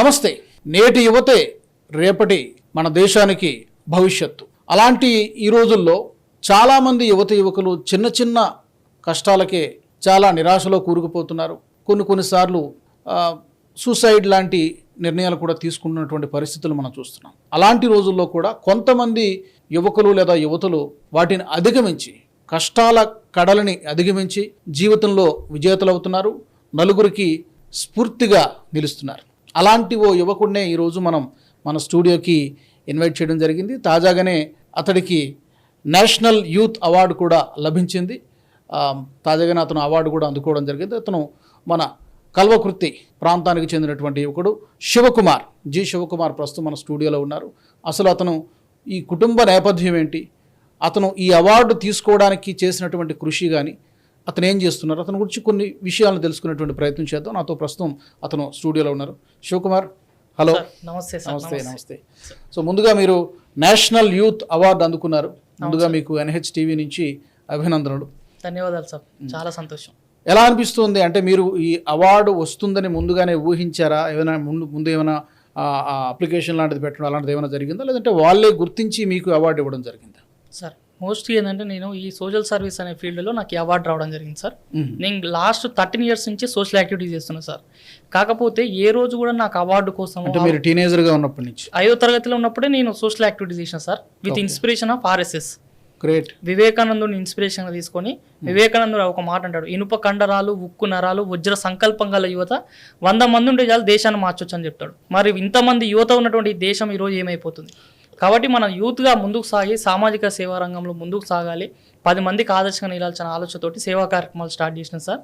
నమస్తే. నేటి యువతే రేపటి మన దేశానికి భవిష్యత్తు. అలాంటి ఈ రోజుల్లో చాలామంది యువత యువకులు చిన్న చిన్న కష్టాలకే చాలా నిరాశలో కూరుకుపోతున్నారు. కొన్ని కొన్నిసార్లు సూసైడ్ లాంటి నిర్ణయాలు కూడా తీసుకుంటున్నటువంటి పరిస్థితులు మనం చూస్తున్నాం. అలాంటి రోజుల్లో కూడా కొంతమంది యువకులు లేదా యువతులు వాటిని అధిగమించి కష్టాల కడలని అధిగమించి జీవితంలో విజేతలవుతున్నారు. నలుగురికి స్ఫూర్తిగా నిలుస్తున్నారు. అలాంటి ఓ యువకుడినే ఈరోజు మనం మన స్టూడియోకి ఇన్వైట్ చేయడం జరిగింది. తాజాగానే అతడికి నేషనల్ యూత్ అవార్డు కూడా లభించింది. తాజాగానే అతను అవార్డు కూడా అందుకోవడం జరిగింది. అతను మన కల్వకృతి ప్రాంతానికి చెందినటువంటి యువకుడు శివకుమార్ జి శివకుమార్ ప్రస్తుతం మన స్టూడియోలో ఉన్నారు. అసలు అతను ఈ కుటుంబ నేపథ్యం ఏంటి? అతను ఈ అవార్డు తీసుకోవడానికి చేసినటువంటి కృషి కానీ అతను ఏం చేస్తున్నారు? అతని గురించి కొన్ని విషయాలను తెలుసుకునేటువంటి ప్రయత్నం చేద్దాం. నాతో ప్రస్తుతం అతను స్టూడియోలో ఉన్నారు. శివకుమార్ హలో. నమస్తే నమస్తే నమస్తే. సో ముందుగా మీరు నేషనల్ యూత్ అవార్డు అందుకున్నారు. ముందుగా మీకు ఎన్హెచ్ టీవీ నుంచి అభినందనలు. ధన్యవాదాలు సార్. చాలా సంతోషం. ఎలా అనిపిస్తుంది? అంటే మీరు ఈ అవార్డు వస్తుందని ముందుగానే ఊహించారా? ఏమైనా ముందు ముందు ఏమైనా అప్లికేషన్ లాంటిది పెట్టడం అలాంటిది ఏమైనా జరిగిందా? లేదంటే వాళ్ళే గుర్తించి మీకు అవార్డు ఇవ్వడం జరిగిందా? సార్ మోస్ట్లీ ఏంటంటే నేను ఈ సోషల్ సర్వీస్ అనే ఫీల్డ్లో నాకు అవార్డు రావడం జరిగింది సార్. నేను లాస్ట్ థర్టీన్ ఇయర్స్ నుంచి సోషల్ యాక్టివిటీస్ చేస్తున్నా సార్. కాకపోతే ఏ రోజు కూడా నాకు అవార్డు కోసం మీరు టీనేజర్గా ఉన్నప్పటి నుంచి? ఐదో తరగతిలో ఉన్నప్పుడే నేను సోషల్ యాక్టివిటీస్ చేసిన sir with inspiration of RSS. Great. వివేకానందుని ఇన్స్పిరేషన్గా తీసుకొని వివేకానందుడు ఒక మాట అంటాడు ఇనుప కండరాలు ఉక్కు నరాలు వజ్ర సంకల్పం గల యువత వంద మంది ఉంటే చాలు దేశాన్ని మార్చొచ్చు అని చెప్తాడు. మరి ఇంతమంది యువత ఉన్నటువంటి ఈ దేశం ఈరోజు ఏమైపోతుంది? కాబట్టి మనం యూత్గా ముందుకు సాగి సామాజిక సేవా రంగంలో ముందుకు సాగాలి. పది మందికి ఆదర్శంగా నిలాల్సిన ఆలోచనతోటి సేవా కార్యక్రమాలు స్టార్ట్ చేసిన సార్.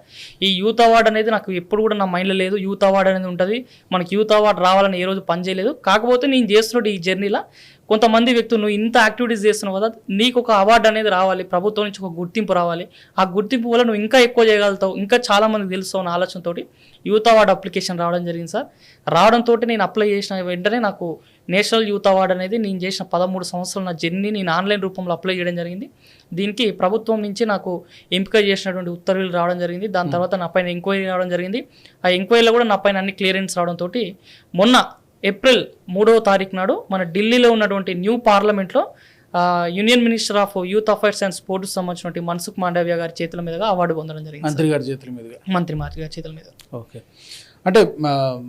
ఈ యూత్ అవార్డు అనేది నాకు ఎప్పుడు కూడా నా మైండ్లో లేదు. యూత్ అవార్డు అనేది ఉంటుంది. మనకి యూత్ అవార్డు రావాలని ఏ రోజు పని చేయలేదు. కాకపోతే నేను చేస్తున్న ఈ జర్నీలో కొంతమంది వ్యక్తులు నువ్వు ఇంత యాక్టివిటీస్ చేస్తున్నావు కదా నీకు ఒక అవార్డు అనేది రావాలి ప్రభుత్వం నుంచి ఒక గుర్తింపు రావాలి. ఆ గుర్తింపు వల్ల నువ్వు ఇంకా ఎక్కువ చేయగలుగుతావు ఇంకా చాలా మందికి తెలుస్తావు అన్న ఆలోచనతోటి యూత్ అవార్డు అప్లికేషన్ రావడం జరిగింది సార్. రావడంతో నేను అప్లై చేసిన వెంటనే నాకు నేషనల్ యూత్ అవార్డు అనేది నేను చేసిన పదమూడు సంవత్సరాల నా జర్నీ నేను ఆన్లైన్ రూపంలో అప్లై చేయడం జరిగింది. దీనికి ప్రభుత్వం నుంచి నాకు ఎంపిక చేసినటువంటి ఉత్తర్వులు రావడం జరిగింది. దాని తర్వాత నా పైన ఎంక్వైరీ రావడం జరిగింది. ఆ ఎంక్వైరీలో కూడా నా పైన అన్ని క్లియరెన్స్ రావడంతో మొన్న ఏప్రిల్ మూడవ తారీఖు నాడు మన ఢిల్లీలో ఉన్నటువంటి న్యూ పార్లమెంట్లో union minister of youth affairs and sports సంబంధించినటువంటి మన్సుఖ్ మాండవ్య గారి చేతుల మీదుగా అవార్డు పొందడం జరిగింది మంత్రి గారి చేతుల మీదుగా? మంత్రి మార్చి గారి చేతుల మీద. ఓకే. అంటే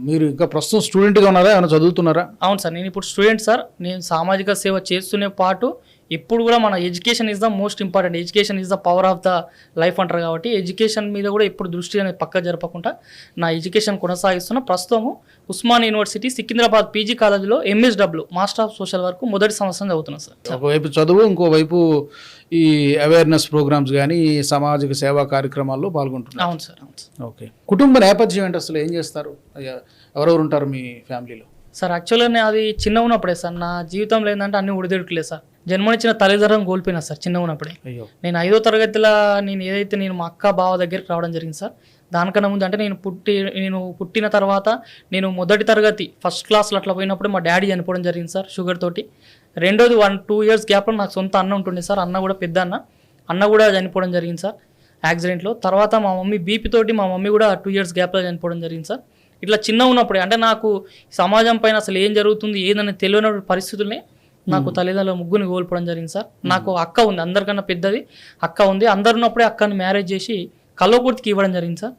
మీరు ఇంకా ప్రస్తుతం స్టూడెంట్గా ఉన్నారా? ఏమైనా చదువుతున్నారా? అవును సార్ నేను ఇప్పుడు స్టూడెంట్ సార్. నేను సామాజిక సేవ చేస్తూనే పాటు ఇప్పుడు కూడా మన education is the most important education is the power of the life అంటారు కాబట్టి ఎడ్యుకేషన్ మీద కూడా ఇప్పుడు దృష్టి అనేది పక్క జరపకుండా నా ఎడ్యుకేషన్ కొనసాగిస్తున్న. ప్రస్తుతము ఉస్మాన్ యూనివర్సిటీ సికింద్రాబాద్ పీజీ కాలేజీలో MSW master of social work మొదటి సంవత్సరం చదువుతున్నాను సార్. ఒకవైపు చదువు ఇంకోవైపు ఈ అవేర్నెస్ ప్రోగ్రామ్స్ కానీ ఈ సామాజిక సేవా కార్యక్రమాల్లో పాల్గొంటున్నారు. అవును సార్ అవును సార్. ఓకే. కుటుంబ నేపథ్యం ఏంటి అసలు? ఏం చేస్తారు? ఎవరెవరు ఉంటారు మీ ఫ్యామిలీలో? సార్ యాక్చువల్గా అది చిన్న ఉన్నప్పుడే సార్. నా జీవితంలో ఏంటంటే అన్ని ఉడిదిడుకులేదు సార్. జన్మనిచ్చిన తల్లిదండ్రులను కోల్పోయినా సార్ చిన్న ఉన్నప్పుడే నేను ఐదో తరగతిలో నేను ఏదైతే నేను మా అక్క బావ దగ్గరికి రావడం జరిగింది సార్ దానికన్నా ముందు అంటే నేను పుట్టి నేను పుట్టిన తర్వాత నేను మొదటి తరగతి ఫస్ట్ క్లాస్లో అట్లా పోయినప్పుడు మా డాడీ చనిపోవడం జరిగింది సార్ షుగర్ తోటి. రెండోది వన్ టూ ఇయర్స్ గ్యాప్లో నాకు సొంత అన్న ఉంటుండే సార్ అన్న కూడా పెద్ద అన్న. అన్న కూడా చనిపోవడం జరిగింది సార్ యాక్సిడెంట్లో. తర్వాత మా మమ్మీ బీపీ తోటి మా మమ్మీ కూడా టూ ఇయర్స్ గ్యాప్లో చనిపోవడం జరిగింది సార్. ఇట్లా చిన్న ఉన్నప్పుడే అంటే నాకు సమాజం పైన అసలు ఏం జరుగుతుంది ఏదని తెలియని పరిస్థితుల్ని నాకు తల్లిదండ్రుల ముగ్గురిని కోల్పోవడం జరిగింది సార్. నాకు అక్క ఉంది అందరికన్నా పెద్దది. అక్క ఉంది అందరు ఉన్నప్పుడే అక్కని మ్యారేజ్ చేసి కల్వకుర్తికి ఇవ్వడం జరిగింది సార్.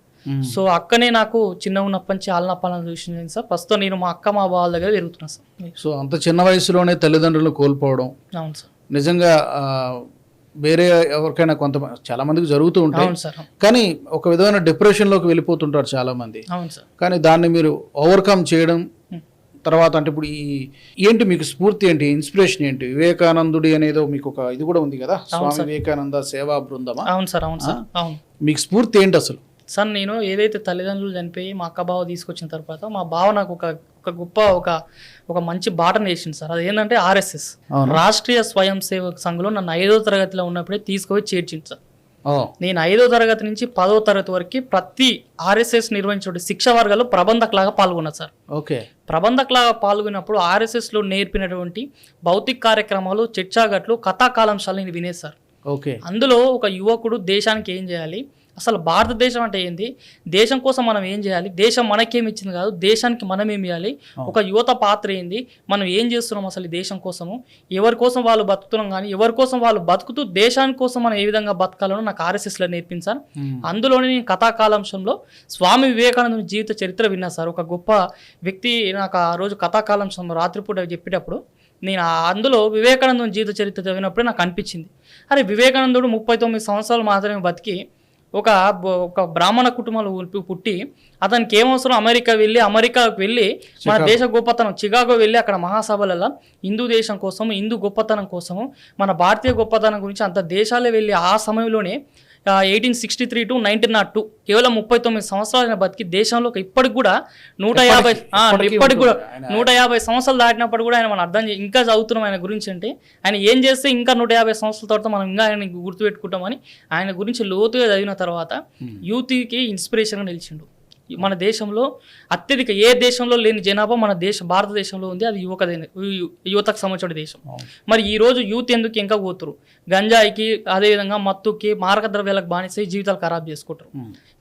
సో అక్కనే నాకు చిన్న ఉన్నప్పటి నుంచి ఆలనప్పాలని చూసింది సార్. ప్రస్తుతం నేను మా అక్క మా బావాల దగ్గర తిరుగుతున్నాను సార్. సో అంత చిన్న వయసులోనే తల్లిదండ్రులను కోల్పోవడం. అవును సార్. నిజంగా వేరే ఎవరికైనా కొంత చాలా మందికి జరుగుతూ ఉంటాయి. కానీ ఒక విధమైన డిప్రెషన్లోకి వెళ్ళిపోతుంటారు చాలా మంది అవును సార్. కానీ దాన్ని మీరు ఓవర్కమ్ చేయడం. తర్వాత అంటే ఇప్పుడు ఈ ఏంటి మీకు స్ఫూర్తి ఏంటి? ఇన్స్పిరేషన్ ఏంటి? వివేకానందుడి అనేదో మీకు ఒక ఇది కూడా ఉంది కదా? స్వామి వివేకానంద సేవా బృందమా? అవును సార్ అవును సార్. అవును. మీకు స్ఫూర్తి ఏంటి అసలు? సార్ నేను ఏదైతే తల్లిదండ్రులు చనిపోయి మా అక్క బావ తీసుకొచ్చిన తర్వాత మా బావ నాకు ఒక ఒక గొప్ప ఒక ఒక మంచి బాటను వేసింది సార్. అది ఏంటంటే ఆర్ఎస్ఎస్. రాష్ట్రీయ స్వయం సేవక సంఘంలో నన్ను ఐదో తరగతిలో ఉన్నప్పుడే తీసుకుపోయి చేర్చింది సార్. నేను ఐదో తరగతి నుంచి పదో తరగతి వరకు ప్రతి ఆర్ఎస్ఎస్ నిర్వహించే శిక్ష వర్గాల్లో ప్రబంధకులాగా పాల్గొన్నా సార్. ఓకే. ప్రబంధకులాగా పాల్గొన్నప్పుడు ఆర్ఎస్ఎస్లో నేర్పినటువంటి భౌతిక కార్యక్రమాలు చర్చాగట్లు కథాకాలంశాలు నేను వినేది సార్. ఓకే. అందులో ఒక యువకుడు దేశానికి ఏం చేయాలి? అసలు భారతదేశం అంటే ఏంది? దేశం కోసం మనం ఏం చేయాలి? దేశం మనకేమి ఇచ్చింది కాదు దేశానికి మనం ఏం చేయాలి ఒక యువత పాత్ర ఏంది? మనం ఏం చేస్తున్నాం అసలు ఈ దేశం కోసము? ఎవరి కోసం వాళ్ళు బతుకుతున్నాం కానీ ఎవరి కోసం వాళ్ళు బతుకుతూ దేశాని కోసం మనం ఏ విధంగా బతకాలో నాకు ఆర్ఎస్ఎస్లో నేర్పించాను అందులోనే నేను కథాకాలాంశంలో స్వామి వివేకానంద జీవిత చరిత్ర విన్నా సార్. ఒక గొప్ప వ్యక్తి నాకు ఆ రోజు కథాకాలాంశం రాత్రిపూట చెప్పేటప్పుడు నేను అందులో వివేకానందం జీవిత చరిత్ర చదివినప్పుడే నాకు అనిపించింది. అరే వివేకానందుడు ముప్పై తొమ్మిది సంవత్సరాలు మాత్రమే బతికి ఒక ఒక బ్రాహ్మణ కుటుంబంలో పుట్టి అతనికి ఏమవసరం అమెరికా వెళ్ళి అమెరికాకు వెళ్ళి మన దేశ గొప్పతనం చికాగో వెళ్ళి అక్కడ మహాసభలలో హిందూ దేశం కోసము హిందూ గొప్పతనం కోసము మన భారతీయ గొప్పతనం గురించి అంత దేశాలే వెళ్ళి ఆ సమయంలోనే eighteen sixty three to nineteen nought two కేవలం ముప్పై తొమ్మిది సంవత్సరాల బతికి దేశంలో ఇప్పటికి కూడా నూట యాభై ఇప్పటికీ కూడా నూట యాభై సంవత్సరాలు దాటినప్పుడు కూడా ఆయన మనం అర్థం ఇంకా చదువుతున్నాం ఆయన గురించి అంటే ఆయన ఏం చేస్తే ఇంకా నూట యాభై సంవత్సరాల తర్వాత మనం ఇంకా ఆయన గుర్తుపెట్టుకుంటామని ఆయన గురించి లోతుగా చదివిన తర్వాత యూత్కి ఇన్స్పిరేషన్గా నిలిచిండు. మన దేశంలో అత్యధిక ఏ దేశంలో లేని జనాభా మన దేశ భారతదేశంలో ఉంది అది యువక యువతకు సంబంధించిన దేశం. మరి ఈ రోజు యూత్ ఎందుకు ఇంకా పోతురు గంజాయికి అదేవిధంగా మత్తుకి మారక ద్రవ్యాలకు బానిసై జీవితాలు ఖరాబ్ చేసుకుంటారు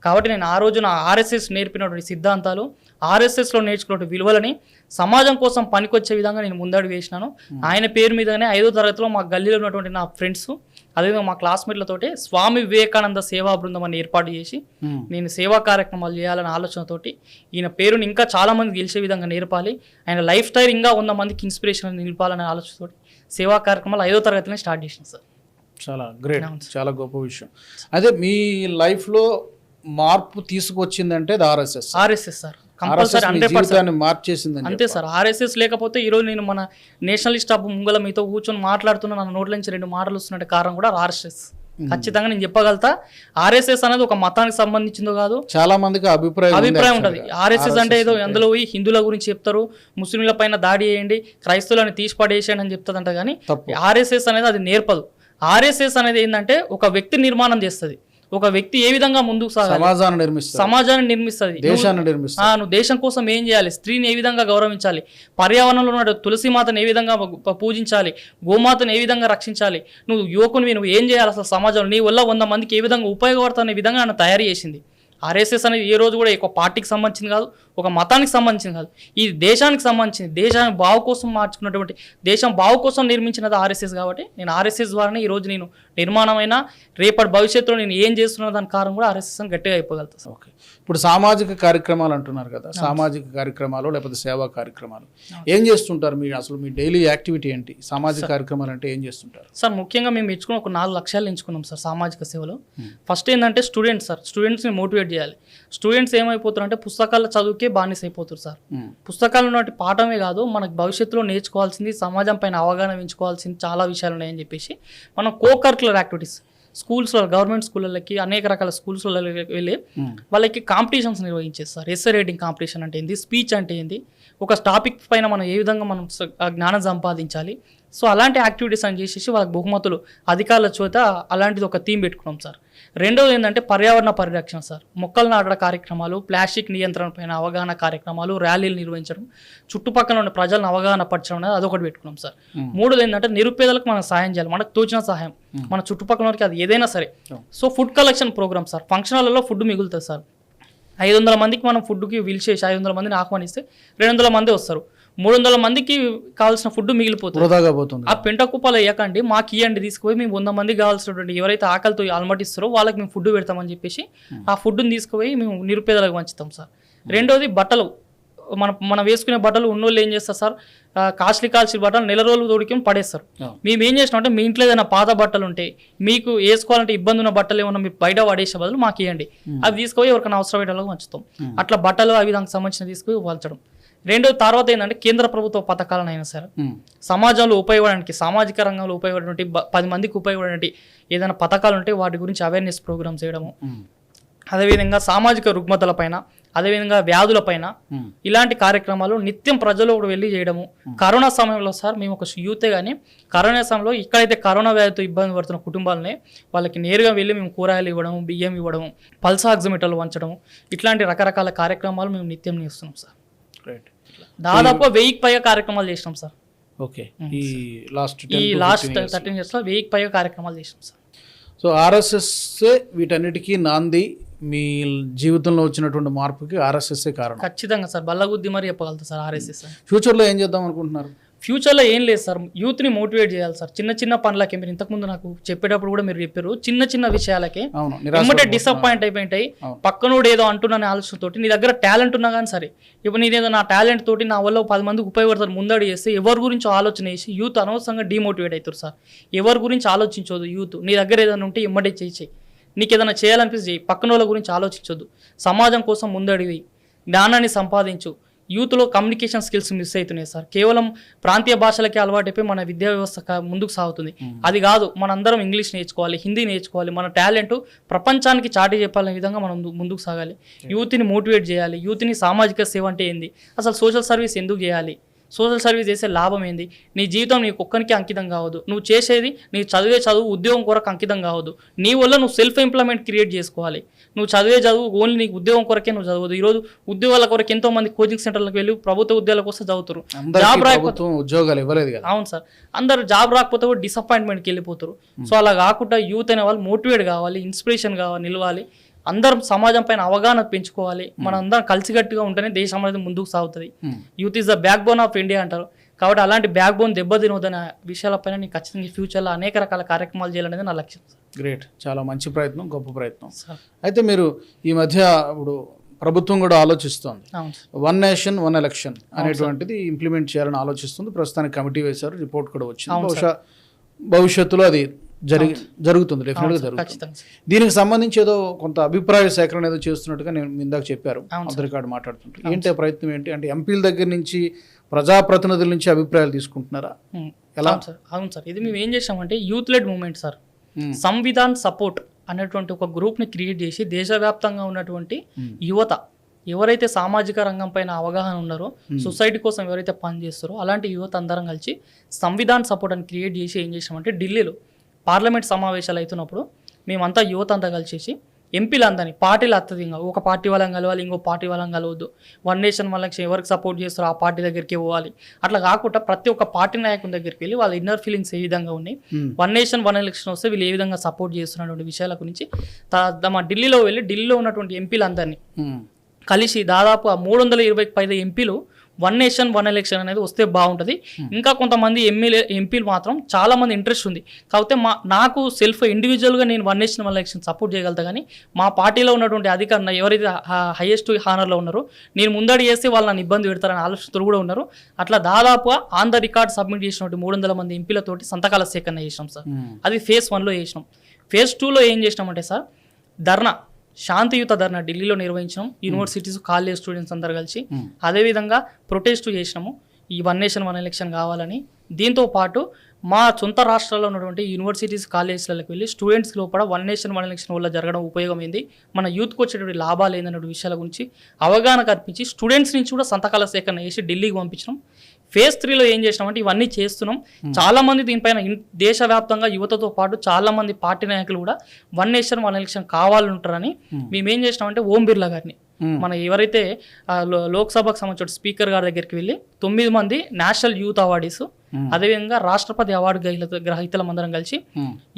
కాబట్టి నేను ఆ రోజు నా ఆర్ఎస్ఎస్ నేర్పినటువంటి సిద్ధాంతాలు ఆర్ఎస్ఎస్లో నేర్చుకున్న విలువలని సమాజం కోసం పనికొచ్చే విధంగా నేను ముందడుగు వేసినాను. ఆయన పేరు మీదనే ఐదో తరగతిలో మా గల్లీలో ఉన్నటువంటి నా ఫ్రెండ్స్ అదేవిధంగా మా క్లాస్మేట్లతోటి స్వామి వివేకానంద సేవా బృందం అని ఏర్పాటు చేసి నేను సేవా కార్యక్రమాలు చేయాలనే ఆలోచనతోటి ఈయన పేరుని ఇంకా చాలా మంది గెలిచే విధంగా నేర్పాలి. ఆయన లైఫ్ స్టైల్ ఇంకా వంద మందికి ఇన్స్పిరేషన్ నిలపాలనే ఆలోచనతోటి సేవా కార్యక్రమాలు ఐదో తరగతిలో స్టార్ట్ చేసిన సార్. చాలా గ్రేట్ చాలా గొప్ప విషయం. అదే మీ లైఫ్లో మార్పు తీసుకొచ్చిందంటే RSS RSS sir. Compulsory hundred అంతే సార్ ఆర్ఎస్ఎస్ లేకపోతే ఈరోజు నేను మన నేషనలిస్ట్ ఆఫ్ ముంగల మీతో కూర్చొని మాట్లాడుతున్న నా నోట్ల నుంచి రెండు మాటలు వస్తున్నట్టు కారణం కూడా ఆర్ఎస్ఎస్. ఖచ్చితంగా నేను చెప్పగలుగుతా. ఆర్ఎస్ఎస్ అనేది ఒక మతానికి సంబంధించిందో కాదు చాలా మందికి అభిప్రాయం అభిప్రాయం ఉంటుంది. ఆర్ఎస్ఎస్ అంటే ఏదో అందులో పోయి హిందువుల గురించి చెప్తారు ముస్లింల పైన దాడి చేయండి క్రైస్తవులను తీసి పడేసేయండి అని చెప్తుందంట కానీ ఆర్ఎస్ఎస్ అనేది అది నేర్పదు. ఆర్ఎస్ఎస్ అనేది ఏంటంటే ఒక వ్యక్తి నిర్మాణం చేస్తుంది. ఒక వ్యక్తి ఏ విధంగా ముందుకు సాగాలి? సమాజాన్ని నిర్మిస్తారు సమాజాన్ని నిర్మిస్తుంది. దేశాన్ని నిర్మిస్తారు ఆ, నువ్వు దేశం కోసం ఏం చేయాలి? స్త్రీని ఏ విధంగా గౌరవించాలి? పర్యావరణంలో ఉన్న తులసి మాతను ఏ విధంగా పూజించాలి? గోమాతను ఏ విధంగా రక్షించాలి? నువ్వు యువకునివి నువ్వు ఏం చేయాలి అసలు సమాజంలో? నీ వల్ల వంద మందికి ఏ విధంగా ఉపయోగపడుతున్న విధంగా ఆయన తయారు చేసింది. ఆర్ఎస్ఎస్ అనేది ఏ రోజు కూడా ఒక పార్టీకి సంబంధించింది కాదు. ఒక మతానికి సంబంధించింది కాదు. ఇది దేశానికి సంబంధించింది దేశానికి బావు కోసం మార్చుకున్నటువంటి దేశం బావు కోసం నిర్మించినది ఆర్ఎస్ఎస్ కాబట్టి నేను ఆర్ఎస్ఎస్ ద్వారానే ఈ రోజు నేను నిర్మాణమైన రేపటి భవిష్యత్తులో నేను ఏం చేస్తున్నా దాని కారణం కూడా ఆర్ఎస్ఎస్ అని గట్టిగా అయిపోగలుగుతా సార్. ఓకే. ఇప్పుడు సామాజిక కార్యక్రమాలు అంటున్నారు కదా. సామాజిక కార్యక్రమాలు లేకపోతే సేవా కార్యక్రమాలు. ఏం చేస్తుంటారు మీరు? అసలు మీ డైలీ యాక్టివిటీ ఏంటి? సామాజిక కార్యక్రమాలు అంటే ఏం చేస్తుంటారు? సార్ ముఖ్యంగా మేము ఎంచుకున్న ఒక నాలుగు లక్ష్యాలు ఎంచుకున్నాం సార్ సామాజిక సేవలో. ఫస్ట్ ఏంటంటే స్టూడెంట్స్ సార్ స్టూడెంట్స్ని మోటివేట్ చేయాలి. స్టూడెంట్స్ ఏమైపోతారంటే పుస్తకాల చదువుకే బానిస అయిపోతారు సార్. పుస్తకాలు ఉన్నటువంటి పాఠమే కాదు మనకు భవిష్యత్తులో నేర్చుకోవాల్సింది సమాజం పైన అవగాహన పెంచుకోవాల్సింది చాలా విషయాలు ఉన్నాయని చెప్పేసి మనం కో కరికులర్ యాక్టివిటీస్ స్కూల్స్లో గవర్నమెంట్ స్కూళ్ళకి అనేక రకాల స్కూల్స్లో వెళ్ళి. వాళ్ళకి కాంపిటీషన్స్ నిర్వహించేది సార్ ఎస్ఏ రైటింగ్ కాంపిటీషన్ అంటే ఏంది స్పీచ్ అంటే ఏంది ఒక టాపిక్ పైన మనం ఏ విధంగా మనం జ్ఞానం సంపాదించాలి సో అలాంటి యాక్టివిటీస్ అని చేసేసి వాళ్ళకి బహుమతులు అధికారుల చేత అలాంటిది ఒక థీమ్ పెట్టుకున్నాం సార్. రెండోది ఏంటంటే పర్యావరణ పరిరక్షణ సార్. మొక్కలు నాటడం కార్యక్రమాలు ప్లాస్టిక్ నియంత్రణ పైన అవగాహన కార్యక్రమాలు ర్యాలీలు నిర్వహించడం చుట్టుపక్కల ఉన్న ప్రజలను అవగాహన పరచడం అనేది అదొకటి పెట్టుకున్నాం సార్. మూడోది ఏంటంటే నిరుపేదలకు మనం సహాయం చేయాలి మనకు తోచిన సహాయం మన చుట్టుపక్కల వారికి అది ఏదైనా సరే. So food collection program sir. ఫంక్షనాలలో food మిగులుతుంది సార్. ఐదు వందల మందికి మనం ఫుడ్కి పిలిచేసి ఐదు వందల మందిని ఆహ్వానిస్తే రెండు వందల మంది వస్తారు. మూడు వందల మందికి కావాల్సిన ఫుడ్ మిగిలిపోతుంది. వృధాగా పోతుంది. ఆ పెంట కుప్పలు వేయకండి మాకు ఇవ్వండి తీసుకుపోయి మేము వంద మందికి కావాల్సినటువంటి ఎవరైతే ఆకలితో అలమటిస్తారో వాళ్ళకి మేము ఫుడ్ పెడతామని చెప్పేసి ఆ ఫుడ్ని తీసుకుపోయి మేము నిరుపేదలకు పంచుతాం సార్. రెండోది బట్టలు. మనం మనం వేసుకునే బట్టలు ఉన్నోళ్ళు ఏం చేస్తారు సార్? కాస్ట్లీ కాస్ట్లీ బట్టలు నెల రోజులు తోడుకొని పడేస్తారు. మేము ఏం చేసినాం అంటే మీ ఇంట్లో ఏదైనా పాత బట్టలు ఉంటే మీకు వేసుకోవాలంటే ఇబ్బంది ఉన్న బట్టలు ఏమన్నా మీరు బయట పడేసే బదులు మాకు ఇవ్వండి అవి తీసుకుపోయి ఎవరికైనా అవసరమైన వాళ్ళకి పంచుతాం అట్లా బట్టలు అవి దానికి సంబంధించిన తీసుకుపోయి పంచడం రెండో తర్వాత ఏంటంటే కేంద్ర ప్రభుత్వ పథకాలను అయినా సరే. సమాజంలో ఉపయోగపడడానికి సామాజిక రంగంలో ఉపయోగపడేటువంటి బ- పది మందికి ఉపయోగపడేటువంటి ఏదైనా పథకాలు ఉంటే వాటి గురించి అవేర్నెస్ ప్రోగ్రామ్స్ చేయడము. అదేవిధంగా సామాజిక రుగ్మతలపైన అదేవిధంగా వ్యాధులపైన మ్మ్. ఇలాంటి కార్యక్రమాలు నిత్యం ప్రజలు కూడా వెళ్ళి చేయడము కరోనా సమయంలో సార్ మేము ఒక యూతే కానీ కరోనా సమయంలో ఇక్కడైతే కరోనా వ్యాధితో ఇబ్బంది పడుతున్న కుటుంబాలనే వాళ్ళకి నేరుగా వెళ్ళి మేము కూరగాయలు ఇవ్వడము బియ్యం ఇవ్వడము పల్స్ ఆక్సిమీటర్లు వంచడము ఇట్లాంటి రకరకాల కార్యక్రమాలు మేము నిత్యం చేస్తున్నాం సార్ దాదాపు వెయ్యికి పైగా కార్యక్రమాలు చేసినాం సార్. ఓకే. ఈ లాస్ట్ ఈ లాస్ట్ థర్టీన్ ఇయర్స్లో వెయ్యికి పైగా కార్యక్రమాలు చేసినాం సార్. సో ఆర్ఎస్ఎస్ఏ వీటన్నిటికీ నాంది మీ జీవితంలో వచ్చినటువంటి మార్పుకి ఆర్ఎస్ఎస్ఏ కారణం? ఖచ్చితంగా సార్. బల్లగుద్ది మరి చెప్పగలుగుతా సార్ ఆర్ఎస్ఎస్. ఫ్యూచర్లో ఏం చేద్దాం అనుకుంటున్నారు? ఫ్యూచర్లో ఏం లేదు సార్. యూత్ని మోటివేట్ చేయాలి సార్. చిన్న చిన్న పనులకే మీరు ఇంతకుముందు నాకు చెప్పేటప్పుడు కూడా మీరు చెప్పారు. చిన్న చిన్న విషయాలకే ఎమ్మటే డిసప్పాయింట్ అయిపోయింటాయి. పక్కనోడు ఏదో అంటున్నానే ఆలోచనతోటి నీ దగ్గర టాలెంట్ ఉన్నా కానీ సరే ఇప్పుడు నేనేదో నా టాలెంట్ తోటి నా వల్ల పది మందికి ఉపయోగపడతారు ముందడి చేస్తే ఎవరి గురించి ఆలోచన చేసి యూత్ అనవసరంగా డిమోటివేట్ అవుతారు సార్. ఎవరి గురించి ఆలోచించొద్దు యూత్ నీ దగ్గర ఏదైనా ఉంటే ఎమ్మటే చేయి చేయి. నీకు ఏదైనా చేయాలనిపిస్తే చేయి. పక్కన వాళ్ళ గురించి ఆలోచించొద్దు. సమాజం కోసం ముందడివి జ్ఞానాన్ని సంపాదించు. యూత్లో కమ్యూనికేషన్ స్కిల్స్ మిస్ అవుతున్నాయి సార్. కేవలం ప్రాంతీయ భాషలకే అలవాటైపోయి మన విద్యా వ్యవస్థ ముందుకు సాగుతుంది. అది కాదు మనందరం ఇంగ్లీష్ నేర్చుకోవాలి హిందీ నేర్చుకోవాలి మన టాలెంట్ ప్రపంచానికి చాటి చెప్పాలనే విధంగా మనం ముందు- ముందుకు సాగాలి. యూత్ని మోటివేట్ చేయాలి యూత్ని సామాజిక సేవ అంటే ఏంది? అసలు సోషల్ సర్వీస్ ఎందుకు చేయాలి? సోషల్ సర్వీస్ చేసే లాభం ఏంది? నీ జీవితం నీకు ఒక్కరికి అంకితం కావద్దు. నువ్వు చేసేది నీ చదివే చదువు ఉద్యోగం కొరకు అంకితం కావద్దు. నీ వల్ల నువ్వు సెల్ఫ్ ఎంప్లాయ్మెంట్ క్రియేట్ చేసుకోవాలి. నువ్వు చదివే చదువు ఓన్లీ నీకు ఉద్యోగం కొరకే నువ్వు చదవదు. ఈరోజు ఉద్యోగాల కొరకు ఎంతో మంది కోచింగ్ సెంటర్లకు వెళ్ళి ప్రభుత్వ ఉద్యోగాల కోసం చదువుతారు జాబ్ రాకపోతే ఉద్యోగాలు ఇవ్వలేదు కదా. అవును సార్. అందరు జాబ్ రాకపోతే కూడా డిసప్పాయింట్మెంట్కి వెళ్ళిపోతారు సో అలా కాకుండా యూత్ అనే వాళ్ళు మోటివేట్ కావాలి ఇన్స్పిరేషన్ కావాలి నిలవాలి. అందరం సమాజం పైన అవగాహన పెంచుకోవాలి. మనం అందరం కలిసికట్టుగా ఉంటేనే దేశం అనేది ముందుకు సాగుతుంది. Hmm. Youth is the backbone of India అంటారు. కాబట్టి అలాంటి బ్యాక్ బోన్ దెబ్బతినొద్దనే విషయాలపైన నేను ఖచ్చితంగా ఫ్యూచర్లో అనేక రకాల కార్యక్రమాలు చేయాలనేది నా లక్ష్యం గ్రేట్. చాలా మంచి ప్రయత్నం గొప్ప ప్రయత్నం. అయితే మీరు ఈ మధ్య ఇప్పుడు ప్రభుత్వం కూడా ఆలోచిస్తోంది. వన్ నేషన్ వన్ ఎలక్షన్ అనేటువంటిది ఇంప్లిమెంట్ చేయాలని ఆలోచిస్తుంది. ప్రస్తుతానికి కమిటీ వేశారు రిపోర్ట్ కూడా వచ్చింది. బహుశా భవిష్యత్తులో అది జరిగి జరుగుతుంది డెఫినెట్గా జరుగుతుంది. దీనికి సంబంధించి ఏదో కొంత అభిప్రాయ సేకరణ ఏదో చేస్తున్నట్టుగా నేను ఇందాక చెప్పారు అవును ఆఫ్ రికార్డు మాట్లాడుతుంటే ఏంటి ప్రయత్నం ఏంటి అంటే ఎంపీల దగ్గర నుంచి ప్రజాప్రతినిధుల నుంచి అభిప్రాయాలు తీసుకుంటున్నారా. ఎలా? సార్ అవును సార్ ఇది మేము ఏం చేసామంటే youth led movement sir. Samvidhan support అనేటువంటి ఒక గ్రూప్ని క్రియేట్ చేసి దేశవ్యాప్తంగా ఉన్నటువంటి. యువత ఎవరైతే సామాజిక రంగం పైన అవగాహన ఉన్నారో సొసైటీ కోసం ఎవరైతే పనిచేస్తారో అలాంటి యువత అందరం కలిసి సంవిధాన్ సపోర్ట్ అని క్రియేట్ చేసి ఏం చేసామంటే ఢిల్లీలో పార్లమెంట్ సమావేశాలు అవుతున్నప్పుడు మేమంతా యువత అంతా కలిసేసి ఎంపీలందరినీ పార్టీలు అత్యధికంగా ఒక పార్టీ వాళ్ళని కలవాలి ఇంకో పార్టీ వాళ్ళని కలవద్దు వన్ నేషన్ వాళ్ళకి ఎవరికి సపోర్ట్ చేస్తారో ఆ పార్టీ దగ్గరికి పోవాలి అట్లా కాకుండా ప్రతి ఒక్క పార్టీ నాయకుని దగ్గరికి వెళ్ళి వాళ్ళ ఇన్నర్ ఫీలింగ్స్ ఏ విధంగా ఉన్నాయి. వన్ నేషన్ వన్ ఎలక్షన్ వస్తే వీళ్ళు ఏ విధంగా సపోర్ట్ చేస్తున్నటువంటి విషయాల గురించి తా- మా ఢిల్లీలో వెళ్ళి ఢిల్లీలో ఉన్నటువంటి ఎంపీలందరినీ ఉమ్. కలిసి దాదాపు ఆ మూడు వందల ఇరవైకి పైన ఎంపీలు వన్ నేషన్ వన్ ఎలక్షన్ అనేది వస్తే బాగుంటుంది. ఇంకా కొంతమంది ఎమ్మెల్యే ఎంపీలు మాత్రం చాలా మంది ఇంట్రెస్ట్ ఉంది. కాకపోతే మా నాకు సెల్ఫ్ ఇండివిజువల్గా నేను one nation one election support చేయగలుగుతా కానీ మా పార్టీలో ఉన్నటువంటి అధికారులు ఎవరైతే హైయెస్ట్ హానర్లో ఉన్నారో నేను ముందడి చేస్తే వాళ్ళు నన్ను ఇబ్బంది పెడతారని ఆలోచనతో కూడా ఉన్నారు. అట్లా దాదాపుగా ఆన్ ద రికార్డ్ సబ్మిట్ చేసినటువంటి మూడు వందల మంది ఎంపీలతోటి సంతకాల సేకరణ చేసినాం సార్ ఉమ్. అది ఫేజ్ వన్లో చేసినాం. ఫేజ్ టూలో ఏం చేసినామంటే సార్ ధర్నా. శాంతియుత ధర్నా ఢిల్లీలో నిర్వహించినాం. యూనివర్సిటీస్ కాలేజ్ స్టూడెంట్స్ అందరు కలిసి. అదేవిధంగా ప్రొటెస్ట్ చేసినాము. ఈ వన్ నేషన్ వన్ ఎలక్షన్ కావాలని. దీంతో పాటు మా సొంత రాష్ట్రాల్లో ఉన్నటువంటి యూనివర్సిటీస్ కాలేజీలకు వెళ్ళి స్టూడెంట్స్ లోపల వన్ నేషన్ వన్ ఎలక్షన్ వల్ల జరగడం ఉపయోగం ఏంది మన యూత్కి వచ్చేటువంటి లాభాలు ఏందనే విషయాల గురించి అవగాహన కల్పించి స్టూడెంట్స్ నుంచి కూడా సంతకాల సేకరణ చేసి ఢిల్లీకి పంపించడం ఫేజ్ త్రీలో ఏం చేసినామంటే ఇవన్నీ చేస్తున్నాం చాలా మంది దీనిపైన దేశవ్యాప్తంగా యువతతో పాటు చాలా మంది పార్టీ నాయకులు కూడా వన్ నేషన్ వన్ ఎలక్షన్ కావాలంటారని మేము ఏం చేసినామంటే ఓం బిర్లా గారిని Hmm. మన ఎవరైతే లోక్సభకు సంబంధించిన స్పీకర్ గారి దగ్గరికి వెళ్ళి తొమ్మిది మంది నేషనల్ యూత్ అవార్డీస్ Hmm. అదేవిధంగా రాష్ట్రపతి అవార్డు గ్రహీత గ్రహీతలం అందరం కలిసి.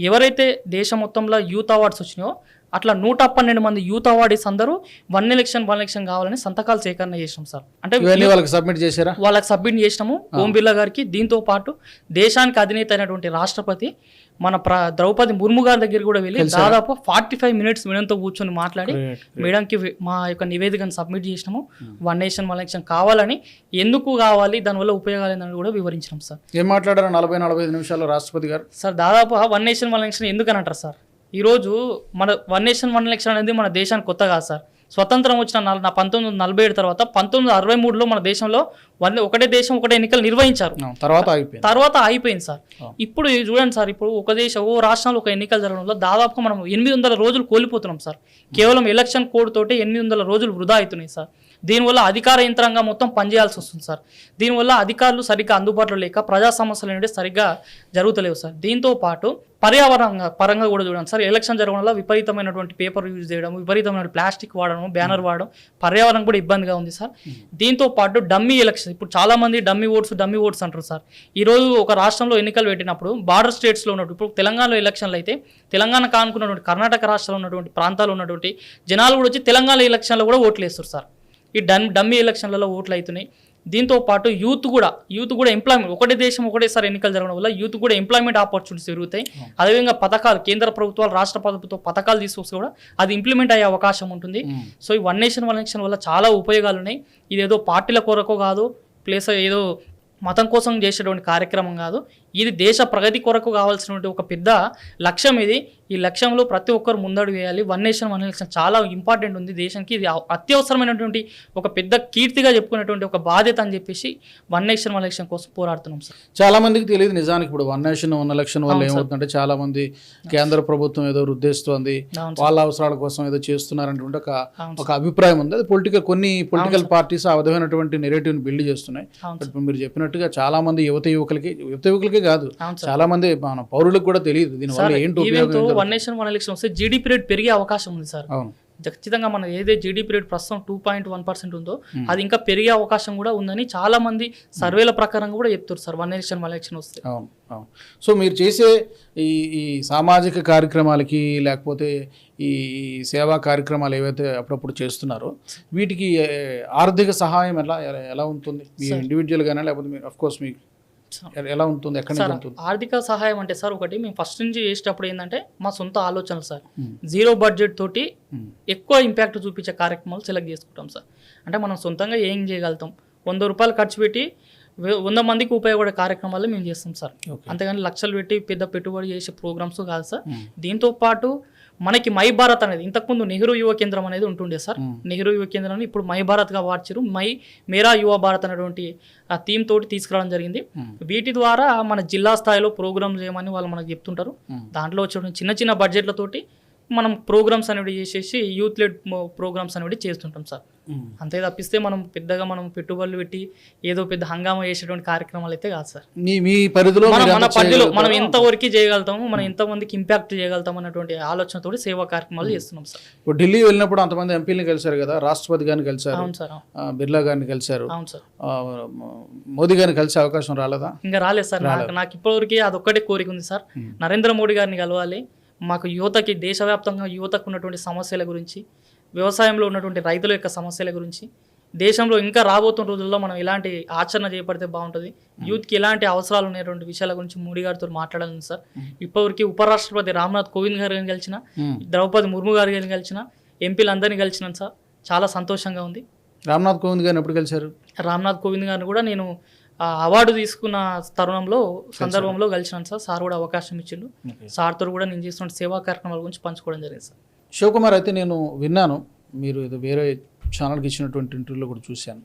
ఎవరైతే దేశం మొత్తంలో యూత్ అవార్డ్స్ వచ్చినాయో అట్లా నూట పన్నెండు మంది యూత్ అవార్డీస్ అందరూ వన్ ఎలక్షన్ వన్ ఎలక్షన్ కావాలని సంతకాలు సేకరణ చేసినాం సార్. అంటే వాళ్ళకి సబ్మిట్ చేశారా? వాళ్ళకి సబ్మిట్ చేసినాము. ఓం బిర్లా గారికి దీంతో పాటు దేశానికి అధినేత అయినటువంటి రాష్ట్రపతి మన ప్ర ద్రౌపది ముర్ము గారి దగ్గర కూడా వెళ్ళి దాదాపు ఫార్టీ ఫైవ్ మినిట్స్ మేడంతో కూర్చొని మాట్లాడి మేడంకి మా యొక్క నివేదికను సబ్మిట్ చేసినాము. వన్ నేషన్ వన్ ఎలక్షన్ కావాలని ఎందుకు కావాలి దానివల్ల ఉపయోగాలు ఏందని కూడా వివరించినాం సార్. ఏం మాట్లాడారు నలభై నలభై ఐదు నిమిషాల్లో రాష్ట్రపతి గారు? సార్ దాదాపు వన్ నేషన్ వన్ ఎలక్షన్ ఎందుకు అని అంటారు సార్? ఈరోజు మన వన్ నేషన్ వన్ ఎలక్షన్ అనేది మన దేశానికి కొత్త కాదు సార్. స్వతంత్రం వచ్చిన నా పంతొమ్మిది వందల నలభై ఏడు తర్వాత పంతొమ్మిది వందల అరవై మూడులో మన దేశంలో వన్ ఒకటే దేశం ఒకటే ఎన్నికలు నిర్వహించారు. తర్వాత ఆగిపోయింది తర్వాత అయిపోయింది సార్. ఇప్పుడు చూడండి సార్ ఇప్పుడు ఒక దేశం ఓ రాష్ట్రంలో ఒక ఎన్నికలు జరగడంలో దాదాపుగా మనం ఎనిమిది వందల రోజులు కోల్పోతున్నాం సార్. కేవలం ఎలక్షన్ కోడ్ తోటి ఎనిమిది వందల రోజులు వృధా అవుతున్నాయి సార్. దీనివల్ల అధికార యంత్రాంగం మొత్తం పనిచేయాల్సి వస్తుంది సార్. దీనివల్ల అధికారులు సరిగ్గా అందుబాటులో లేక ప్రజా సమస్యలు అనేవి సరిగ్గా జరుగుతలేవు సార్. దీంతో పాటు పర్యావరణ పరంగా కూడా చూడండి సార్. ఎలక్షన్ జరగడం వల్ల విపరీతమైనటువంటి పేపర్ యూజ్ చేయడం విపరీతమైన ప్లాస్టిక్ వాడడం బ్యానర్ వాడడం పర్యావరణం కూడా ఇబ్బందిగా ఉంది సార్. దీంతో పాటు డమ్మీ ఎలక్షన్ ఇప్పుడు చాలా మంది డమ్మీ ఓట్స్ డమ్మీ ఓట్స్ అంటారు సార్. ఈరోజు ఒక రాష్ట్రంలో ఎన్నికలు పెట్టినప్పుడు బార్డర్ స్టేట్స్లో ఉన్నట్టు ఇప్పుడు తెలంగాణలో ఎలక్షన్లు అయితే తెలంగాణ కానుకున్నటువంటి కర్ణాటక రాష్ట్రంలో ఉన్నటువంటి ప్రాంతాల్లో ఉన్నటువంటి జనాలు కూడా వచ్చి తెలంగాణ ఎలక్షన్లో కూడా ఓట్లు వేస్తారు సార్. ఈ డమ్ డమ్మీ ఎలక్షన్లలో ఓట్లు అవుతున్నాయి. దీంతో పాటు యూత్ కూడా యూత్ కూడా ఎంప్లాయ్మెంట్ ఒకటే దేశం ఒకటేసారి ఎన్నికలు జరగడం వల్ల యూత్ కూడా ఎంప్లాయ్మెంట్ ఆపర్చునిటీస్ పెరుగుతాయి. అదేవిధంగా పథకాలు కేంద్ర ప్రభుత్వాలు రాష్ట్ర ప్రభుత్వ పథకాలు తీసుకొస్తే కూడా అది ఇంప్లిమెంట్ అయ్యే అవకాశం ఉంటుంది. సో ఈ వన్ నేషన్ వన్ ఎలక్షన్ వల్ల చాలా ఉపయోగాలు ఉన్నాయి. ఇది ఏదో పార్టీల కొరకు కాదు ప్లేస్ ఏదో మతం కోసం చేసేటువంటి కార్యక్రమం కాదు. ఇది దేశ ప్రగతి కొరకు కావాల్సినటువంటి ఒక పెద్ద లక్ష్యం ఇది. ఈ లక్ష్యంలో ప్రతి ఒక్కరు ముందడుగు వేయాలి. వన్ నేషన్ వన్ ఎలక్షన్ చాలా ఇంపార్టెంట్ ఉంది దేశానికి. ఇది అత్యవసరమైనటువంటి ఒక పెద్ద కీర్తిగా చెప్పుకునేటువంటి ఒక బాధ్యత అని చెప్పేసి వన్ నేషన్ వన్ ఎలక్షన్ కోసం పోరాడుతున్నాం సార్. చాలా మందికి తెలియదు నిజానికి ఇప్పుడు వన్ నేషన్ వన్ ఎలక్షన్ వల్ల ఏమవుతుందంటే చాలా మంది కేంద్ర ప్రభుత్వం ఏదో రుద్దేస్తోంది అవును వాళ్ళ అవసరాల కోసం ఏదో చేస్తున్నారనేటువంటి ఒక ఒక అభిప్రాయం ఉంది. అది పొలిటికల్ కొన్ని పొలిటికల్ పార్టీస్ ఆ విధమైనటువంటి నెరేటివ్ని బిల్డ్ చేస్తున్నాయి. మీరు చెప్పినట్టుగా చాలా మంది యువత యువకులకి యువత యువకులకే కాదు. అవును సార్. చాలా మంది మన పౌరులకు కూడా తెలియదు దీనివల్ల ఏంటి. వన్ నేషన్ వన్ ఎలక్షన్ వస్తే జీడీపీ రేట్ పెరిగే అవకాశం ఉంది సార్. అవును. ఖచ్చితంగా మన ఏదైతే జీడీపీ రేట్ ప్రస్తుతం టూ పాయింట్ వన్ పర్సెంట్ ఉందో అది ఇంకా పెరిగే అవకాశం కూడా ఉందని చాలా మంది సర్వేల ప్రకారం కూడా చెప్తారు sir one election one election వస్తే. అవును అవును. సో మీరు చేసే ఈ ఈ సామాజిక కార్యక్రమాలకి లేకపోతే ఈ సేవా కార్యక్రమాలు ఏవైతే అప్పుడప్పుడు చేస్తున్నారో వీటికి ఆర్థిక సహాయం ఎలా ఎలా- ఉంటుంది? మీ ఇండివిజువల్గానే లేకపోతే మీరు కోర్స్ మీకు ఎలా ఉంటుంది? ఎక్కడి ఆర్థిక సహాయం అంటే సార్ ఒకటి మేము ఫస్ట్ నుంచి చేసేటప్పుడు ఏంటంటే మా సొంత ఆలోచనలు సార్. జీరో బడ్జెట్ తోటి. ఎక్కువ ఇంపాక్ట్ చూపించే కార్యక్రమాలు సెలెక్ట్ చేసుకుంటాం సార్. అంటే మనం సొంతంగా ఏం చేయగలుగుతాం? వంద రూపాయలు ఖర్చు పెట్టి వంద మందికి ఉపయోగపడే కార్యక్రమాలు మేము చేస్తాం సార్. అంతేగాని లక్షలు పెట్టి పెద్ద పెట్టుబడి చేసే ప్రోగ్రామ్స్ కాదు సార్. దీంతో పాటు మనకి మై భారత్ అనేది ఇంతకుముందు నెహ్రూ యువ కేంద్రం అనేది ఉంటుండే సార్. నెహ్రూ యువ కేంద్రాన్ని ఇప్పుడు మై భారత్గా మార్చారు మై మేరా యువ భారత్ అనేటువంటి ఆ థీమ్ తోటి తీసుకురావడం జరిగింది. వీటి ద్వారా మన జిల్లా స్థాయిలో ప్రోగ్రామ్స్ చేయమని వాళ్ళు మనకు చెప్తుంటారు. దాంట్లో వచ్చే చిన్న చిన్న బడ్జెట్లతోటి మనం ప్రోగ్రామ్స్ అనేవి చేసేసి యూత్ లెడ్ ప్రోగ్రామ్స్ అనేవి చేస్తుంటాం సార్. అంతే తప్పిస్తే మనం పెద్దగా మనం పెట్టుబడులు పెట్టి ఏదో పెద్ద హంగామా చేసేటువంటి కార్యక్రమాలు అయితే కాదు సార్. మీ పరిధిలో మనం పరిధిలో మనం చేయగలుగుతారో- ఎంత వరకు చేయగలుగుతాము మనం ఎంత మందికి ఇంపాక్ట్ చేయగలుగుతాం అన్నటువంటి ఆలోచనతోటి సేవా కార్యక్రమాలు చేస్తున్నాం సార్. ఇప్పుడు ఢిల్లీ వెళ్ళినప్పుడు అంతమంది ఎంపీలని కలిశారు కదా రాష్ట్రపతి గారిని కలిశారు అవును సార్ బిర్లా గారిని కలిశారు. అవును సార్. మోదీ గారిని కలిసే అవకాశం రాలేదా? ఇంకా రాలేదు సార్ నాకు నాకు ఇప్పటివరకు అదొక్కటే కోరిక ఉంది సార్. నరేంద్ర మోడీ గారిని కలవాలి మాకు యువతకి దేశవ్యాప్తంగా యువతకు ఉన్నటువంటి సమస్యల గురించి వ్యవసాయంలో ఉన్నటువంటి రైతుల యొక్క సమస్యల గురించి దేశంలో ఇంకా రాబోతున్న రోజుల్లో మనం ఎలాంటి ఆచరణ చేపడితే బాగుంటుంది యూత్కి ఎలాంటి అవసరాలు ఉన్నటువంటి విషయాల గురించి మోడీ గారితో మాట్లాడాలి సార్. ఇప్పటివరకు ఉపరాష్ట్రపతి రామ్నాథ్ కోవింద్ గారిని కలిసిన. ద్రౌపది ముర్ము గారిని కలిసిన ఎంపీలందరినీ కలిసినాను సార్. చాలా సంతోషంగా ఉంది. రామ్నాథ్ కోవింద్ గారిని ఎప్పుడు కలిశారు? రామ్నాథ్ కోవింద్ గారిని కూడా నేను అవార్డు తీసుకున్న తరుణంలో సందర్భంలో కలిసినాను సార్ సార్ కూడా అవకాశం ఇచ్చిండు. సార్తో కూడా నేను చేస్తున్న సేవా కార్యక్రమాల గురించి పంచుకోవడం జరిగింది సార్. శివకుమార్ అయితే నేను విన్నాను. మీరు ఇది వేరే ఛానల్కి ఇచ్చినటువంటి ఇంటర్వ్యూలో కూడా చూశాను.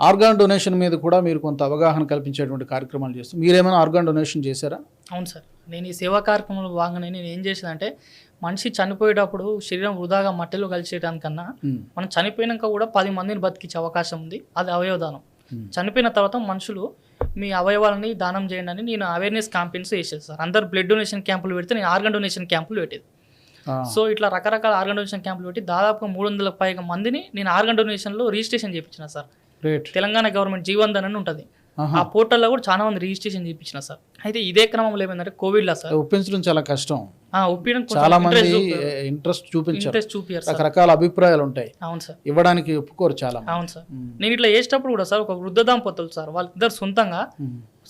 ఆర్గాన్ డొనేషన్ మీద కూడా మీరు కొంత అవగాహన కల్పించేటువంటి కార్యక్రమాలు చేస్తూ మీరేమైనా ఆర్గాన్ డొనేషన్ చేశారా? అవును సార్. నేను ఈ సేవా కార్యక్రమంలో భాగంగానే నేను ఏం చేసేదంటే మనిషి చనిపోయేటప్పుడు శరీరం వృధాగా మట్టిలో కలిసేయడానికన్నా. మనం చనిపోయినాక కూడా పది మందిని బతికించే అవకాశం ఉంది. అది అవయవదానం. చనిపోయిన తర్వాత మనుషులు మీ అవయవాలని దానం చేయండి అని నేను అవేర్నెస్ క్యాంపెయిన్స్ చేసేది సార్. అందరు బ్లడ్ డొనేషన్ క్యాంపులు పెడితే నేను ఆర్గన్ డొనేషన్ క్యాంపులు పెట్టేది. సో ఇట్లా రకరకాల ఆర్గన్ డొనేషన్ క్యాంపులు పెట్టి దాదాపుగా మూడు వందలకు పైగా మందిని నేను ఆర్గన్ డొనేషన్లో రిజిస్ట్రేషన్ చేయించిన సార్. తెలంగాణ గవర్నమెంట్ జీవన్ అని ఉంటుంది. ఆ పోర్టల్లో కూడా చాలా మంది రిజిస్ట్రేషన్ చేయించిన సార్. అయితే ఇదే క్రమంలో ఏమైందంటే కోవిడ్లో సార్. ఒప్పించడం చాలా కష్టం. చాలా మంది ఇంట్రెస్ట్ చూపించారు. సార్. రకరకాల అభిప్రాయాలు ఉంటాయి. అవును సార్. ఇవ్వడానికి ఒప్పుకోరు చాలా. అవును సార్. నేను ఇట్లా చేసేటప్పుడు కూడా సార్ ఒక వృద్ధ దంపతులు సార్ వాళ్ళిద్దరు సొంతంగా.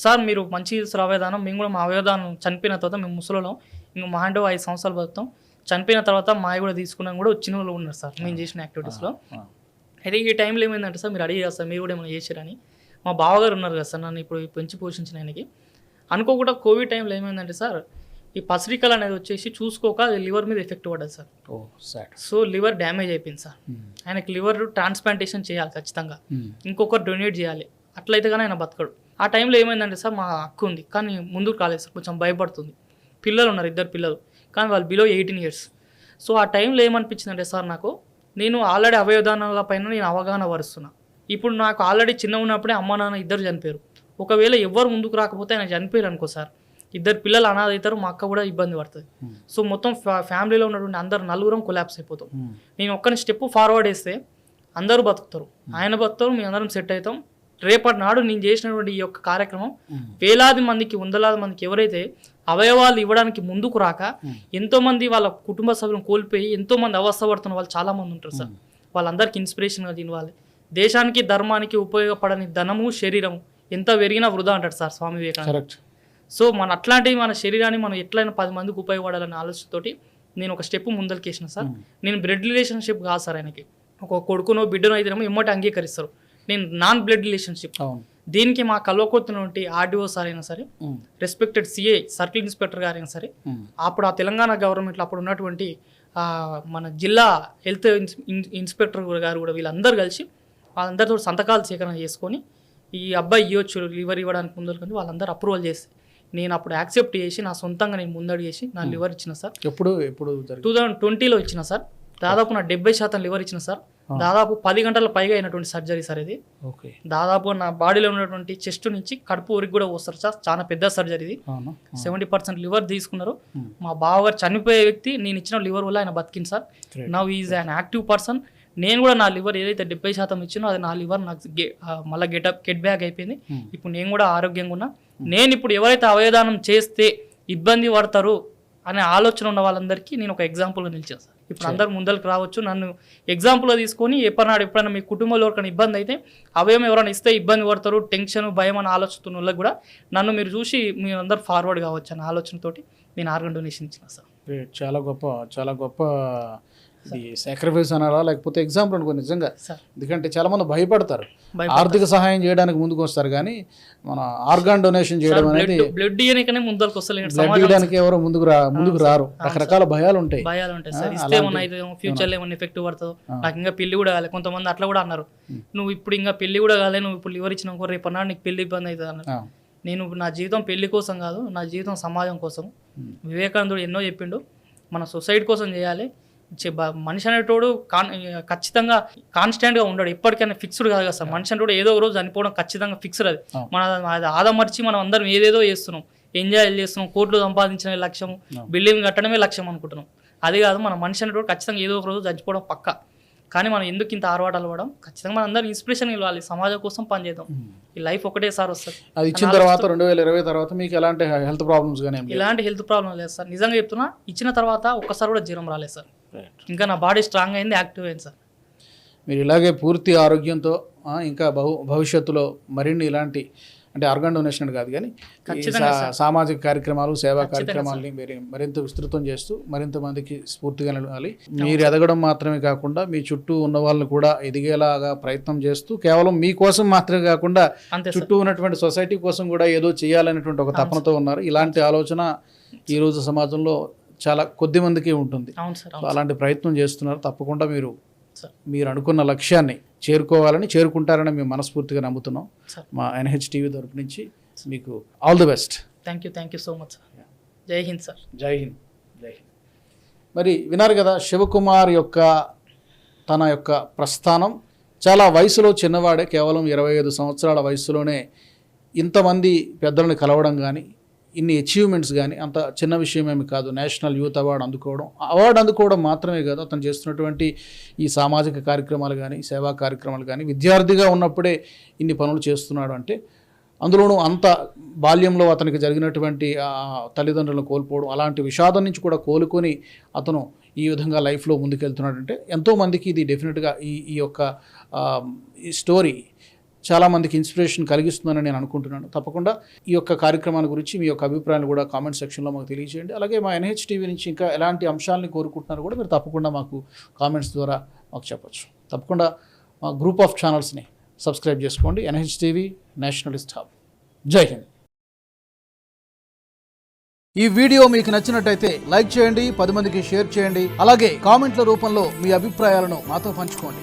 సార్ మీరు మంచి అవయదానం మేము కూడా మా అవయదానం చనిపోయిన తర్వాత మేము ముసలిలో ఇంకా మా అంటే ఐదు సంవత్సరాలు బతుకుతాం. చనిపోయిన తర్వాత మాయ కూడా తీసుకున్నాం కూడా వచ్చిన వాళ్ళు ఉన్నారు సార్. మేము చేసిన యాక్టివిటీస్లో. అయితే ఈ టైంలో ఏమైందంటే సార్ మీరు అడిగారు సార్ మీరు కూడా ఏమైనా చేశారని మా బావగారు ఉన్నారు కదా సార్ నన్ను ఇప్పుడు పెంచి పోషించిన ఆయనకి. అనుకోకుండా కోవిడ్ టైంలో ఏమైందంటే సార్ ఈ పసిరికలు అనేది వచ్చేసి చూసుకోక లివర్ మీద ఎఫెక్ట్ పడ్డది sir. Oh sad. So liver damage అయిపోయింది సార్. ఆయనకి లివర్ ట్రాన్స్ప్లాంటేషన్ చేయాలి ఖచ్చితంగా. ఇంకొకరు డొనేట్ చేయాలి. అట్లయితే కానీ ఆయన బతకడు. ఆ టైంలో ఏమైందంటే సార్ మా అక్క ఉంది. కానీ ముందుకు రాలేదు సార్ కొంచెం భయపడుతుంది. పిల్లలు ఉన్నారు ఇద్దరు పిల్లలు. కానీ వాళ్ళు బిలో ఎయిటీన్ ఇయర్స్. సో ఆ టైంలో ఏమనిపించిందంటే సార్ నాకు నేను ఆల్రెడీ అవయవదానాల పైన నేను అవగాహన పరుస్తున్నా ఇప్పుడు నాకు ఆల్రెడీ చిన్న ఉన్నప్పుడే అమ్మ నాన్న ఇద్దరు చనిపోయారు. ఒకవేళ ఎవరు ముందుకు రాకపోతే ఆయన చనిపోయారు అనుకో సార్. ఇద్దరు పిల్లలు అనాథ అవుతారు మా అక్క కూడా ఇబ్బంది పడుతుంది. సో మొత్తం ఫ్యా- ఫ్యామిలీలో ఉన్నటువంటి అందరు నలుగురం కొలాప్స్ అయిపోతాం. నేను ఒక్కని స్టెప్ ఫార్వర్డ్ వేస్తే అందరూ బతుకుతారు. ఆయన బతుకుతారు మీ అందరం సెట్ అవుతాం. రేపటి నాడు నేను చేసినటువంటి ఈ యొక్క కార్యక్రమం వేలాది మందికి వందలాది మందికి ఎవరైతే అవయవాలు ఇవ్వడానికి ముందుకు రాక ఎంతో మంది వాళ్ళ కుటుంబ సభ్యులను కోల్పోయి ఎంతో మంది అవస్థపడుతున్న వాళ్ళు చాలా మంది ఉంటారు సార్. వాళ్ళందరికీ ఇన్స్పిరేషన్గా తినవాలి దేశానికి ధర్మానికి ఉపయోగపడని ధనము శరీరము ఎంత పెరిగినా వృధా అంటాడు సార్ స్వామి వివేకానంద. సో మన అట్లాంటివి మన శరీరాన్ని మనం ఎట్లయినా పది మందికి ఉపయోగపడాలనే ఆలోచనతోటి నేను ఒక స్టెప్ ముందరికేసిన సార్. నేను బ్లడ్ రిలేషన్షిప్ కాదు సార్ ఆయనకి. ఒక కొడుకునో బిడ్డనో అయితేనేమో ఎమ్మటి అంగీకరిస్తారు. నేను నాన్ బ్లడ్ రిలేషన్షిప్. దీనికి మా కల్వకొత్తునటువంటి ఆర్డీఓ సార్ అయినా సరే um, respected CI circle inspector గారు అయినా సరే ఉమ్, అప్పుడు ఆ తెలంగాణ గవర్నమెంట్లో అప్పుడు ఉన్నటువంటి మన జిల్లా హెల్త్ ఇన్స్- ఇన్- ఇన్స్పెక్టర్ గారు కూడా వీళ్ళందరూ కలిసి వాళ్ళందరితో సంతకాలు సేకరణ చేసుకొని ఈ అబ్బాయి ఇవ్వచ్చు లివర్ ఇవ్వడానికి ముందు కానీ వాళ్ళందరూ అప్రూవల్ చేసి నేను అప్పుడు యాక్సెప్ట్ చేసి నా సొంతంగా నేను ముందడు చేసి నా లివర్ ఇచ్చిన సార్. ఎప్పుడు ఎప్పుడు టూ థౌజండ్ ట్వంటీలో ఇచ్చిన సార్. దాదాపు నా డెబ్బై శాతం లివర్ ఇచ్చిన సార్. దాదాపు పది గంటల పైగా అయినటువంటి సర్జరీ సార్ ఇది. ఓకే. దాదాపు నా బాడీలో ఉన్నటువంటి చెస్ట్ నుంచి కడుపు ఊరికి కూడా వస్తారు సార్. చాలా పెద్ద సర్జరీ ఇది. అవును? సెవెంటీ పర్సెంట్ లివర్ తీసుకున్నారు. Hmm. మా బావగారు చనిపోయే వ్యక్తి నేను ఇచ్చిన లివర్ వల్ల ఆయన బతికింది sir. Now is an active person నేను కూడా నా లివర్ ఏదైతే డెబ్బై శాతం ఇచ్చినో అది నా లివర్ నాకు మళ్ళీ గెటప్ గెట్ బ్యాక్ అయిపోయింది. ఇప్పుడు నేను కూడా ఆరోగ్యంగా ఉన్నా. నేను ఇప్పుడు ఎవరైతే అవయదానం చేస్తే ఇబ్బంది పడతారు అనే ఆలోచన ఉన్న వాళ్ళందరికీ నేను ఒక ఎగ్జాంపుల్గా నిలిచాను సార్. ఇప్పుడు అందరు ముందరికి రావచ్చు. నన్ను ఎగ్జాంపుల్గా తీసుకొని ఎప్పటినాడు ఎప్పుడైనా మీ కుటుంబంలో ఎవరికైనా ఇబ్బంది అయితే అవయం ఎవరైనా ఇస్తే ఇబ్బంది పడతారు టెన్షన్ భయం అని ఆలోచిస్తున్న వాళ్ళకి కూడా నన్ను మీరు చూసి మీరు అందరు ఫార్వర్డ్ కావచ్చు అనే ఆలోచనతోటి నేను ఆర్గన్ డొనేషన్ ఇచ్చిన సార్. చాలా గొప్ప చాలా గొప్ప ఇది సాక్రిఫైస్ అనాలా? లేకపోతే ఎగ్జాంపుల్ అనుకో నిజంగా. ఎందుకంటే చాలా మంది భయపడతారు. ఆర్థిక సహాయం చేయడానికి ముందుకు వస్తారు కానీ మన ఆర్గాన్ డొనేషన్ చేయడం అనేది బ్లడ్ ఇవ్వడానికి ఎవరు ముందుకు రా ముందుకు రారు. రకరకాల భయాలు ఉంటాయి. భయాలు ఉంటాయి సార్. ఇస్తే ఫ్యూచర్లో ఏమన్నా ఎఫెక్ట్ పడుతుందో. నాకు ఇంకా పెళ్ళి కూడా కాలే. కొంతమంది అట్లా కూడా అన్నారు. నువ్వు ఇప్పుడు ఇంకా పెళ్ళి కూడా కాలే. నువ్వు ఇప్పుడు లివర్ ఇచ్చిన రేపు అన్నాడు నీకు పెళ్ళి ఇబ్బంది అవుతుంది అన్నారు. నేను నా జీవితం పెళ్ళి కోసం కాదు నా జీవితం సమాజం కోసం. వివేకానందుడు ఎన్నో చెప్పిండు. మన సొసైటీ కోసం చేయాలి. మనిషి అనేటోడు కాన్ ఖచ్చితంగా కాన్స్టెంట్గా ఉండడు. ఎప్పటికైనా ఫిక్స్డ్ కాదు కదా సార్. మనిషి అనేటోడు ఏదో ఒక రోజు చనిపోవడం ఖచ్చితంగా ఫిక్స్డ్ అది. మన అది ఆదమర్చి మనం అందరం ఏదేదో చేస్తున్నాం. ఎంజాయ్ చేస్తున్నాం కోట్లు సంపాదించడమే లక్ష్యం బిల్డింగ్ కట్టడమే లక్ష్యం అనుకుంటున్నాం. అది కాదు మన మనిషి అనేటోడు ఖచ్చితంగా ఏదో ఒక రోజు చచ్చిపోవడం పక్క. కానీ మనం ఎందుకు ఇంత ఆరవాటాలు పడడం? ఖచ్చితంగా మన అందరం ఇన్స్పిరేషన్ ఇవ్వాలి. సమాజం కోసం పనిచేద్దాం ఈ లైఫ్ ఒకటేసారి వస్తుంది. అది ఇచ్చిన తర్వాత రెండు వేల ఇరవై తర్వాత మీకు ఎలాంటి హెల్త్ ప్రాబ్లమ్స్ కానీ ఇలాంటి హెల్త్ ప్రాబ్లం లేదు సార్. నిజంగా చెప్తున్నా ఇచ్చిన తర్వాత ఒక్కసారి కూడా జ్వరం రాలేదు సార్. ఇంకా నా బాడీ స్ట్రాంగ్ అయింది యాక్టివ్ అయింది సార్. మీరు ఇలాగే పూర్తి ఆరోగ్యంతో ఇంకా బహు భవిష్యత్తులో మరిన్ని ఇలాంటి అంటే ఆర్గాన్ డొనేషన్ కాదు కానీ సామాజిక కార్యక్రమాలు సేవా కార్యక్రమాలని మీరు మరింత విస్తృతం చేస్తూ మరింత మందికి స్ఫూర్తిగా నిలవాలి. మీరు ఎదగడం మాత్రమే కాకుండా మీ చుట్టూ ఉన్న వాళ్ళని కూడా ఎదిగేలాగా ప్రయత్నం చేస్తూ కేవలం మీకోసం మాత్రమే కాకుండా చుట్టూ ఉన్నటువంటి సొసైటీ కోసం కూడా ఏదో చేయాలనేటువంటి ఒక తపనతో ఉన్నారు. ఇలాంటి ఆలోచన ఈ రోజు సమాజంలో చాలా కొద్ది మందికి ఉంటుంది. అవును సార్ సో అలాంటి ప్రయత్నం చేస్తున్నారు. తప్పకుండా మీరు మీరు అనుకున్న లక్ష్యాన్ని చేరుకోవాలని చేరుకుంటారని మేము మనస్ఫూర్తిగా నమ్ముతున్నాం. మా ఎన్హెచ్ టీవీ తరపు నుంచి మీకు all the best. Thank you thank you so much sir జై హింద్ సార్ జై హింద్ జై హింద్. మరి విన్నారు కదా శివకుమార్ యొక్క తన యొక్క ప్రస్థానం. చాలా వయసులో చిన్నవాడే కేవలం ఇరవై ఐదు సంవత్సరాల వయసులోనే ఇంతమంది పెద్దలను కలవడం కానీ ఇన్ని అచీవ్మెంట్స్ కానీ అంత చిన్న విషయమేమి కాదు. నేషనల్ యూత్ అవార్డు అందుకోవడం అవార్డు అందుకోవడం మాత్రమే కాదు. అతను చేస్తున్నటువంటి ఈ సామాజిక కార్యక్రమాలు కానీ సేవా కార్యక్రమాలు కానీ విద్యార్థిగా ఉన్నప్పుడే ఇన్ని పనులు చేస్తున్నాడు అంటే అందులోనూ అంత బాల్యంలో అతనికి జరిగినటువంటి తల్లిదండ్రులను కోల్పోవడం అలాంటి విషాదం నుంచి కూడా కోలుకొని అతను ఈ విధంగా లైఫ్లో ముందుకెళ్తున్నాడంటే ఎంతోమందికి ఇది డెఫినెట్గా ఈ ఈ యొక్క ఈ స్టోరీ చాలామందికి ఇన్స్పిరేషన్ కలిగిస్తుందని నేను అనుకుంటున్నాను. తప్పకుండా ఈ యొక్క కార్యక్రమాల గురించి మీ యొక్క అభిప్రాయాలు కూడా కామెంట్ సెక్షన్లో మాకు తెలియజేయండి. అలాగే మా ఎన్హెచ్ టీవీ నుంచి ఇంకా ఎలాంటి అంశాలని కోరుకుంటున్నారో కూడా మీరు తప్పకుండా మాకు కామెంట్స్ ద్వారా మాకు చెప్పచ్చు. తప్పకుండా మా గ్రూప్ ఆఫ్ ఛానల్స్ని సబ్స్క్రైబ్ చేసుకోండి. NH TV nationalist hub. జై హింద్. ఈ వీడియో మీకు నచ్చినట్టయితే లైక్ చేయండి పది మందికి షేర్ చేయండి. అలాగే కామెంట్ల రూపంలో మీ అభిప్రాయాలను మాతో పంచుకోండి.